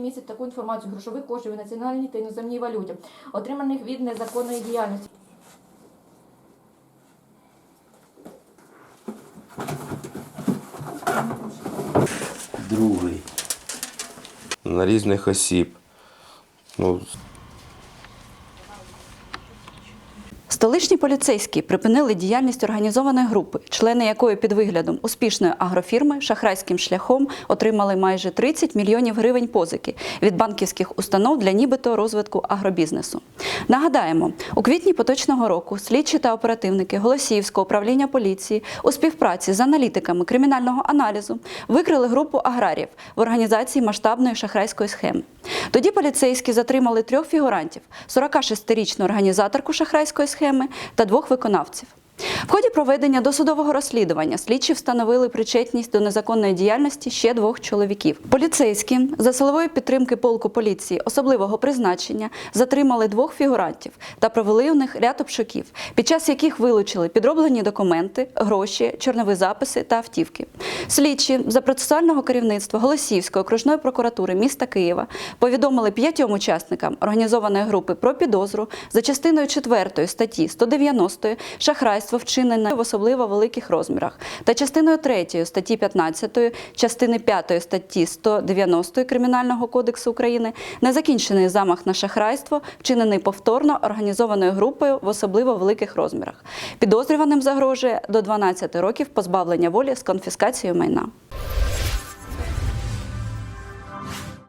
які містять таку інформацію грошових коштів у національній та іноземній валюті, отриманих від незаконної діяльності. Другий. на різних осіб. Ну, Столичні поліцейські припинили діяльність організованої групи, члени якої під виглядом успішної агрофірми шахрайським шляхом отримали майже 30 мільйонів гривень позики від банківських установ для нібито розвитку агробізнесу. Нагадаємо, у квітні поточного року слідчі та оперативники Голосіївського управління поліції у співпраці з аналітиками кримінального аналізу викрили групу аграріїв в організації масштабної шахрайської схеми. Тоді поліцейські затримали трьох фігурантів: 46-річну організаторку шахрайської схеми та двох виконавців. В ході проведення досудового розслідування слідчі встановили причетність до незаконної діяльності ще двох чоловіків. Поліцейські за силової підтримки полку поліції особливого призначення затримали двох фігурантів та провели у них ряд обшуків, під час яких вилучили підроблені документи, гроші, чорнові записи та автівки. Слідчі за процесуального керівництва Голосіївської окружної прокуратури міста Києва повідомили п'ятьом учасникам організованої групи про підозру за частиною 4 статті 190 шахрайство вчинене в особливо великих розмірах та частиною 3 статті 15, частини 5 статті 190 Кримінального кодексу України незакінчений замах на шахрайство, вчинений повторно організованою групою в особливо великих розмірах. Підозрюваним загрожує до 12 років позбавлення волі з конфіскацією майна.